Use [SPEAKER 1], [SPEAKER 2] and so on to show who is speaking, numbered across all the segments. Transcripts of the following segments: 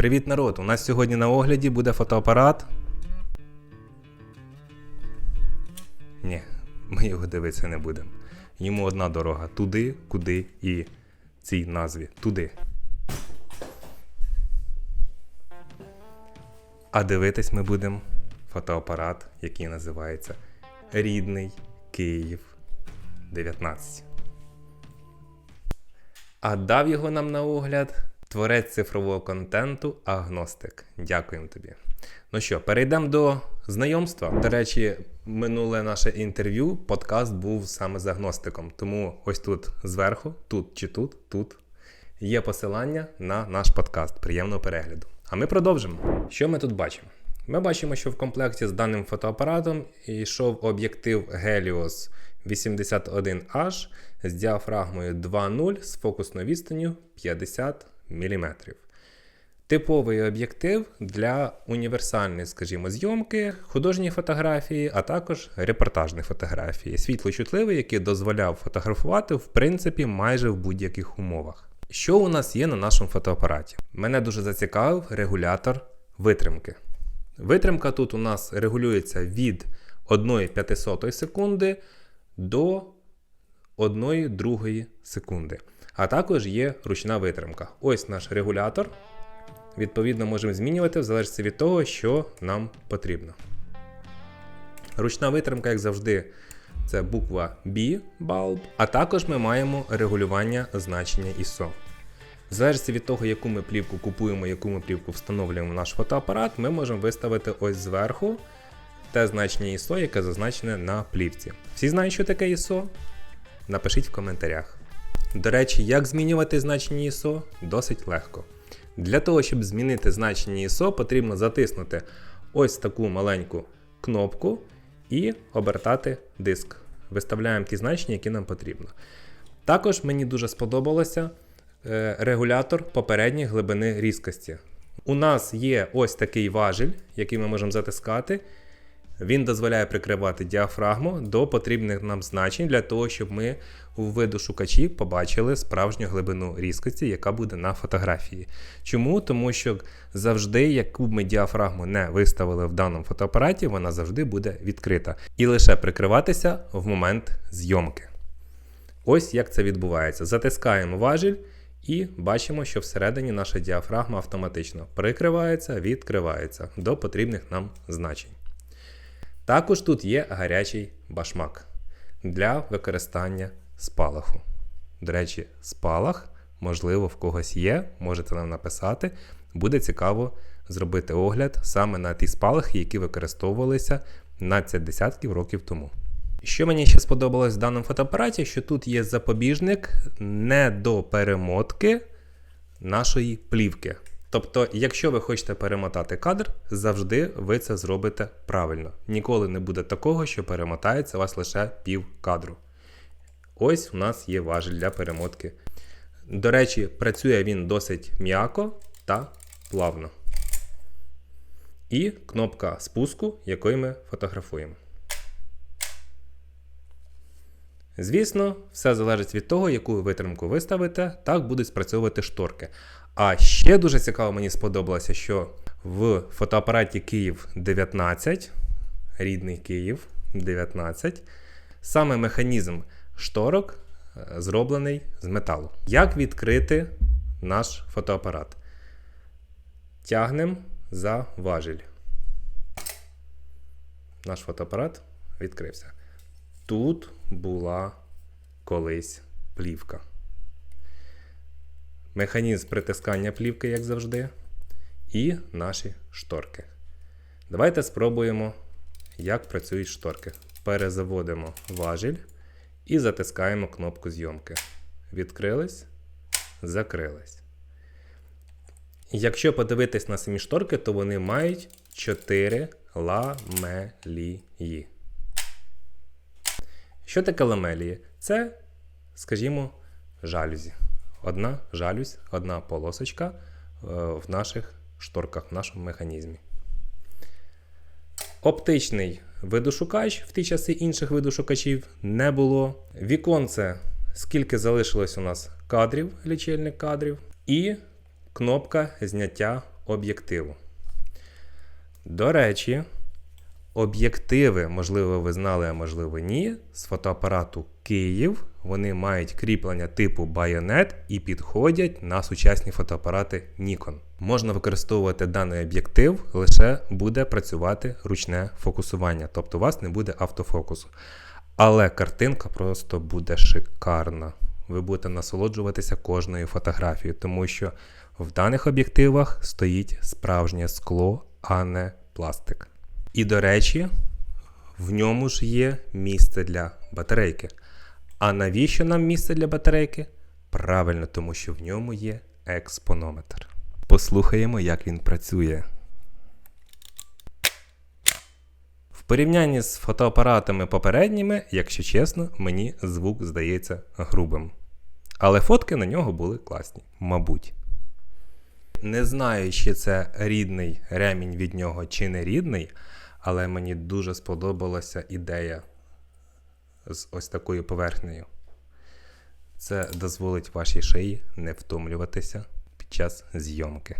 [SPEAKER 1] Привіт, народ! У нас сьогодні на огляді буде фотоапарат. Ні, ми його дивитися не будемо. Йому одна дорога туди, куди і цій назві туди. А дивитись ми будемо фотоапарат, який називається Рідний Київ 19. А дав його нам на огляд творець цифрового контенту Агностик. Дякуємо тобі. Ну що, перейдемо до знайомства. До речі, минуле наше інтерв'ю, подкаст був саме з агностиком. Тому ось тут зверху, тут чи тут, тут є посилання на наш подкаст. Приємного перегляду. А ми продовжимо. Що ми тут бачимо? Ми бачимо, що в комплекті з даним фотоапаратом йшов об'єктив Helios 81H з діафрагмою 2.0 з фокусною відстанню 50 мм. Типовий об'єктив для універсальної, скажімо, зйомки, художньої фотографії, а також репортажної фотографії. Світлочутливий, який дозволяв фотографувати в принципі майже в будь-яких умовах. Що у нас є на нашому фотоапараті? Мене дуже зацікавив регулятор витримки. Витримка тут у нас регулюється від 1,5 секунди до 1,2 секунди. А також є ручна витримка. Ось наш регулятор. Відповідно, можемо змінювати в залежності від того, що нам потрібно. Ручна витримка, як завжди, це буква B bulb, а також ми маємо регулювання значення ISO. В залежності від того, яку ми плівку купуємо, яку ми плівку встановлюємо в наш фотоапарат, ми можемо виставити ось зверху те значення ISO, яке зазначене на плівці. Всі знають, що таке ISO? Напишіть в коментарях. До речі, як змінювати значення ISO? Досить легко. Для того, щоб змінити значення ISO, потрібно затиснути ось таку маленьку кнопку і обертати диск. Виставляємо ті значення, які нам потрібно. Також мені дуже сподобалося е, регулятор попередньої глибини різкості. У нас є ось такий важіль, який ми можемо затискати. Він дозволяє прикривати діафрагму до потрібних нам значень для того, щоб ми у виду шукачі побачили справжню глибину різкості, яка буде на фотографії. Чому? Тому що завжди, яку б ми діафрагму не виставили в даному фотоапараті, вона завжди буде відкрита. І лише прикриватися в момент зйомки. Ось як це відбувається. Затискаємо важіль. І бачимо, що всередині наша діафрагма автоматично прикривається, відкривається до потрібних нам значень. Також тут є гарячий башмак для використання спалаху. До речі, спалах, можливо, в когось є, можете нам написати. Буде цікаво зробити огляд саме на ті спалахи, які використовувалися 15 десятків років тому. Що мені ще сподобалось в даному фотоапараті, що тут є запобіжник не до перемотки нашої плівки. Тобто, якщо ви хочете перемотати кадр, завжди ви це зробите правильно. Ніколи не буде такого, що перемотається у вас лише пів кадру. Ось у нас є важіль для перемотки. До речі, працює він досить м'яко та плавно. І кнопка спуску, якою ми фотографуємо. Звісно, все залежить від того, яку витримку ви ставите, так будуть спрацьовувати шторки. А ще дуже цікаво мені сподобалося, що в фотоапараті Київ 19, рідний Київ 19, саме механізм шторок е, зроблений з металу. Як відкрити наш фотоапарат? Тягнемо за важіль. Наш фотоапарат відкрився. Тут була колись плівка. Механізм притискання плівки, як завжди, і наші шторки. Давайте спробуємо, як працюють шторки. Перезаводимо важіль і затискаємо кнопку зйомки. Відкрились, закрились. Якщо подивитись на самі шторки, то вони мають 4 ламелії. Що таке ламелії? Це, скажімо, жалюзі. Одна жалюзь, одна полосочка е, в наших шторках, в нашому механізмі. Оптичний видошукач в ті часи інших видошукачів не було. Віконце, скільки залишилось у нас кадрів, лічильник кадрів, і кнопка зняття об'єктиву. До речі, об'єктиви, можливо, ви знали, а можливо, ні. З фотоапарату Київ вони мають кріплення типу байонет і підходять на сучасні фотоапарати Nikon. Можна використовувати даний об'єктив, лише буде працювати ручне фокусування, тобто у вас не буде автофокусу. Але картинка просто буде шикарна. Ви будете насолоджуватися кожною фотографією, тому що в даних об'єктивах стоїть справжнє скло, а не пластик. І до речі, в ньому ж є місце для батарейки. А навіщо нам місце для батарейки? Правильно, тому що в ньому є експонометр. Послухаємо, як він працює. В порівнянні з фотоапаратами попередніми, якщо чесно, мені звук здається грубим. Але фотки на нього були класні, мабуть. Не знаю, чи це рідний ремінь від нього, чи не рідний, але мені дуже сподобалася ідея з ось такою поверхнею. Це дозволить вашій шиї не втомлюватися під час зйомки.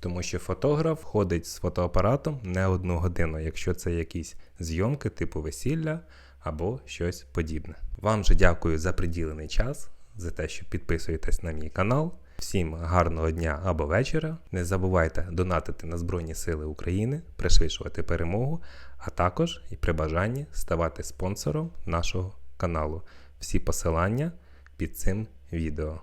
[SPEAKER 1] Тому що фотограф ходить з фотоапаратом не одну годину, якщо це якісь зйомки типу весілля або щось подібне. Вам же дякую за приділений час, за те, що підписуєтесь на мій канал. Всім гарного дня або вечора. Не забувайте донатити на Збройні Сили України, пришвидшувати перемогу, а також і при бажанні ставати спонсором нашого каналу. Всі посилання під цим відео.